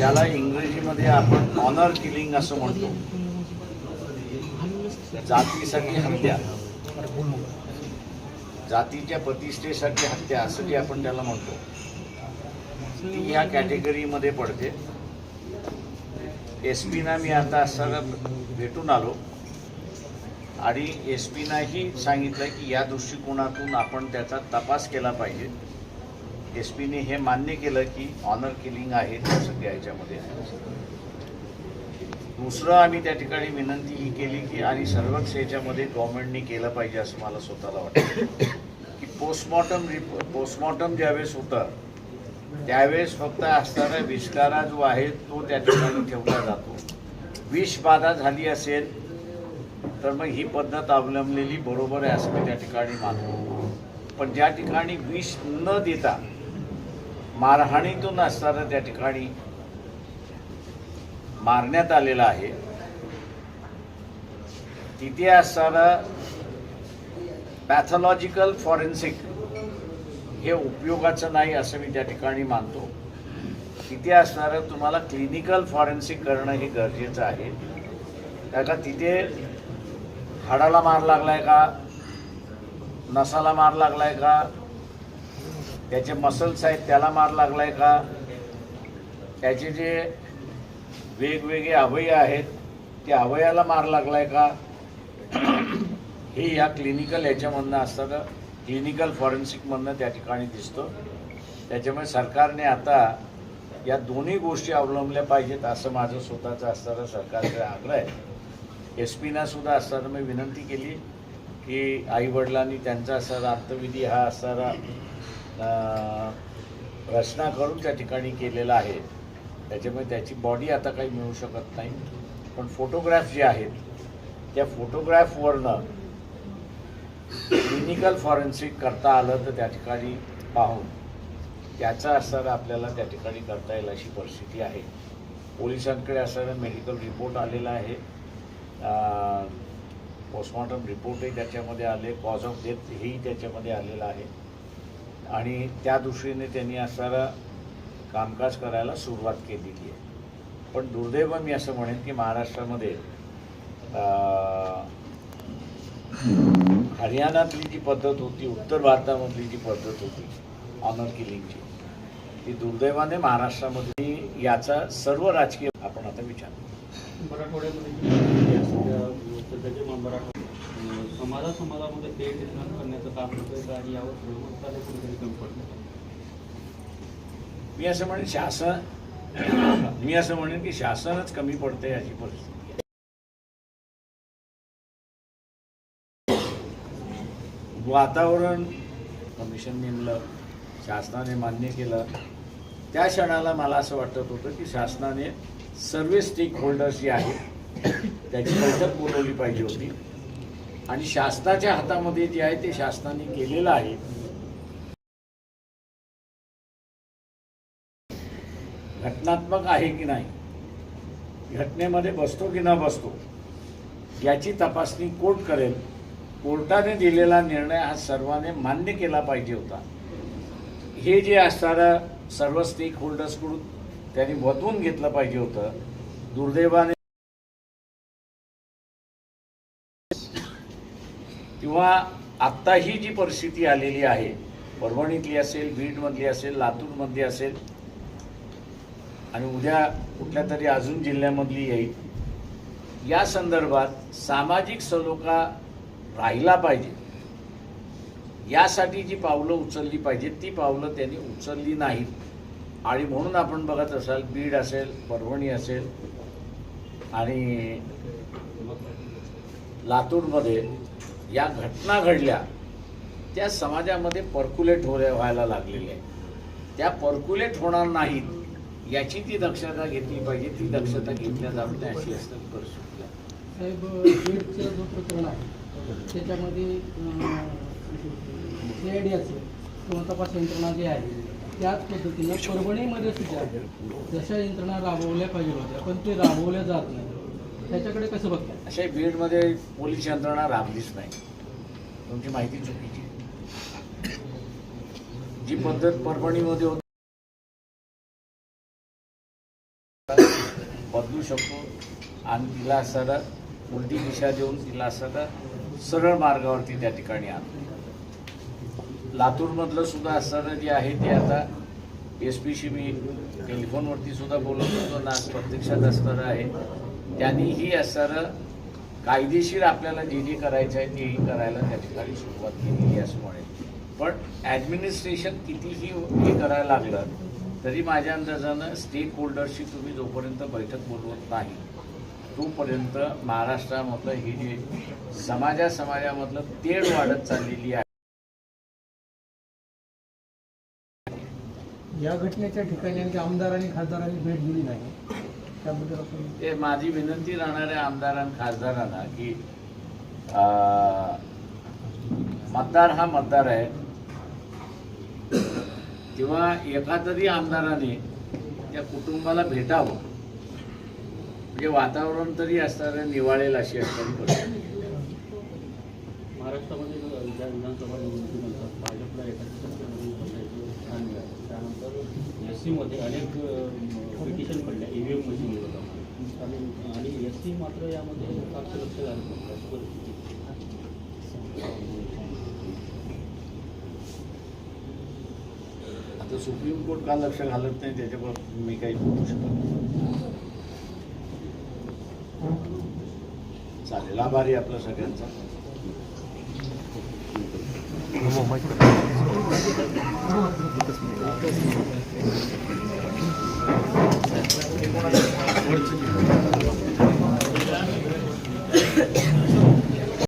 ज्याला इंग्रजीमध्ये आपण ऑनर किलिंग असं म्हणतो. जातीसाठी हत्या. जातीच्या प्रतिष्ठेसाठी हत्या असं जे आपण त्याला म्हणतो. ती या कॅटेगरीमध्ये पडते. एस पीना मी आता सगळं भेटून आलो. आणि एस पीनाही सांगितलं की या दृष्टिकोनातून आपण त्याचा तपास केला पाहिजे. एस पीने हे मान्य केलं की ऑनर किलिंग आहे त्या सगळ्या दुसरं आम्ही त्या ठिकाणी विनंती ही केली की आणि सर्वच याच्यामध्ये गव्हर्नमेंटने केलं पाहिजे असं मला स्वतःला वाटतं. की पोस्टमॉर्टम रिप पोस्टमॉर्टम ज्यावेळेस होतं त्यावेळेस फक्त असणारा विष्कारा जो आहे तो त्या ठिकाणी ठेवला जातो. विष बाधा झाली असेल तर मग ही पद्धत अवलंबलेली बरोबर आहे असं मी त्या ठिकाणी मानतो. पण ज्या ठिकाणी विष न देता मारहाणीतून असणारं त्या ठिकाणी मारण्यात आलेलं आहे. तिथे असणारं पॅथॉलॉजिकल फॉरेन्सिक हे उपयोगाचं नाही असं मी त्या ठिकाणी मानतो. तिथे असणारं तुम्हाला क्लिनिकल फॉरेन्सिक करणं हे गरजेचं आहे. त्याचा तिथे हाडाला मार लागलाय का? नसाला मार लागलाय का? त्याचे मसल्स आहेत त्याला मार लागलाय का? त्याचे जे वेगवेगळे अवयव आहेत त्या अवयाला मार लागलाय का? हे या क्लिनिकल याच्यामधनं असतं क्लिनिकल फॉरेन्सिकमधनं त्या ठिकाणी दिसतं. त्याच्यामुळे सरकारने आता या दोन्ही गोष्टी अवलंबल्या पाहिजेत असं माझं स्वतःचं असणारं सरकारचा आग्रह आहे. एस पीना सुद्धा असताना मी विनंती केली की आईवडिलांनी त्यांचा असणारा अंतविधी हा असणारा रचना करून त्या ठिकाणी केलेला आहे. त्याच्यामुळे त्याची बॉडी आता काही मिळू शकत नाही. पण फोटोग्राफ जे आहेत त्या फोटोग्राफवरनं क्लिनिकल फॉरेन्सिक करता आलं तर त्या ठिकाणी पाहून त्याचा असर आपल्याला त्या ठिकाणी करता येईल अशी परिस्थिती आहे. पोलिसांकडे असणारा मेडिकल रिपोर्ट आलेला आहे. पोस्टमॉर्टम रिपोर्टही त्याच्यामध्ये आले कॉज ऑफ डेथ हेही त्याच्यामध्ये आलेलं आहे. आणि त्या दृष्टीने त्यांनी असणारा कामकाज करायला सुरुवात केलेली आहे. पण दुर्दैव मी असं म्हणेन की महाराष्ट्रामध्ये हरियाणातली जी पद्धत होती उत्तर भारतामधली जी पद्धत होती ऑनर किलिंगची ती दुर्दैवाने महाराष्ट्रामध्ये याचा सर्व राजकीय आपण आता विचार समाजा समाजामध्ये ते निर्माण करण्याचं काम होतं आणि यावर प्रमुखताने कुठेतरी कमी पडलं मी असं म्हणेन शासन मी असं म्हणेन की शासनच कमी पडते याची परिस्थिती. वातावरण कमिशन नेमलं शासनाने मान्य केलं. त्या क्षणाला मला असं वाटत होतं की शासनाने सर्व स्टेक होल्डर्स जे आहेत त्याची बैठक बोलवली पाहिजे होती. आणि शासनाच्या हातामध्ये जे आहे ते शासनाने केलेलं आहे. घटनात्मक आहे की नाही? घटनेमध्ये बसतो की न बसतो? याची तपासणी कोर्ट करेल. कोर्टाने दिलेला निर्णय हा सर्वांनी मान्य केला पाहिजे होता. हे जे असणारं सर्व स्टेक होल्डर्सकडून त्यांनी वधवून घेतलं पाहिजे होतं. दुर्दैवाने किंवा आत्ताही जी परिस्थिती आलेली आहे परभणीतली असेल बीडमधली असेल लातूरमधली असेल आणि उद्या कुठल्या तरी अजून जिल्ह्यामधली येईल या संदर्भात सामाजिक सलोखा राहिला पाहिजे. यासाठी जी पावलं उचलली पाहिजेत ती पावलं त्यांनी उचलली नाहीत. आणि म्हणून आपण बघत असाल बीड असेल परभणी असेल आणि लातूरमध्ये या घटना घडल्या त्या समाजामध्ये पर्क्युलेट हो व्हायला लागलेल्या आहेत. त्या पर्क्युलेट होणार नाहीत याची ती दक्षता घेतली पाहिजे ती दक्षता घेतल्या जात नाही अशी असं परिस्थिती. साहेब बीडचं जो प्रकरण आहे त्याच्यामध्ये सी आय डी असेल किंवा तपास यंत्रणा जी आहे त्याच पद्धतीनं परभणीमध्ये सुद्धा जशा यंत्रणा राबवल्या पाहिजे होत्या पण ते राबवल्या जात नाही त्याच्याकडे कसं बघतात? अशा बीडमध्ये पोलीस यंत्रणा राबलीच नाही. तुमची माहिती चुकीची जी पद्धत परभणीमध्ये होती बदलू शकतो आणि तिला असताना उलटी दिशा देऊन तिला असताना सरळ मार्गावरती त्या ठिकाणी आणतो लातूरमधलं सुद्धा असताना जे आहे ते आता एस पीशी मी टेलिफोनवरती सुद्धा बोलत होतो. ना प्रत्यक्षात असणारं आहे. त्यांनीही असणारं कायदेशीर आपल्याला जे जे करायचं आहे तेही करायला त्या ठिकाणी सुरुवात केलेली असल्यामुळे असं म्हणेल पण ॲडमिनिस्ट्रेशन कितीही हे करायला लागलं तरी माझ्या अंदाजानं स्टेक होल्डरशी तुम्ही जोपर्यंत बैठक बोलवत नाही तोपर्यंत महाराष्ट्रामधलं हे जे समाजा समाजामधलं तेढ वाढत चाललेली आहे. या घटनेच्या ठिकाणी आमदारांनी खासदारांनी भेट दिली नाही. त्याबद्दल आपण ते माझी विनंती राहणार आहे आमदारांना खासदारांना की अं, मतदार हा मतदार आहे. तेव्हा एका तरी आमदाराने त्या कुटुंबाला भेटावं. म्हणजे वातावरण तरी असणारं निवाळेल अशी असणारी परिस्थिती. महाराष्ट्रामध्ये विधानसभा निवडणुकीनंतर भाजपला एका टक्क्यावरून बसायचं स्थान मिळालं त्यानंतर एस सीमध्ये अनेक पिटिशन पडल्या ई व्ही एम मशीन आणि आणि एस सी मात्र यामध्ये फारसं लक्ष घालत नव्हतं अशी परिस्थिती. आता सुप्रीम कोर्ट का लक्ष घालत नाही त्याच्यावर मी काही बोलू शकत नाही. चालेल आभारी आपलं सगळ्यांचा. 아, 하나만 듣겠습니다.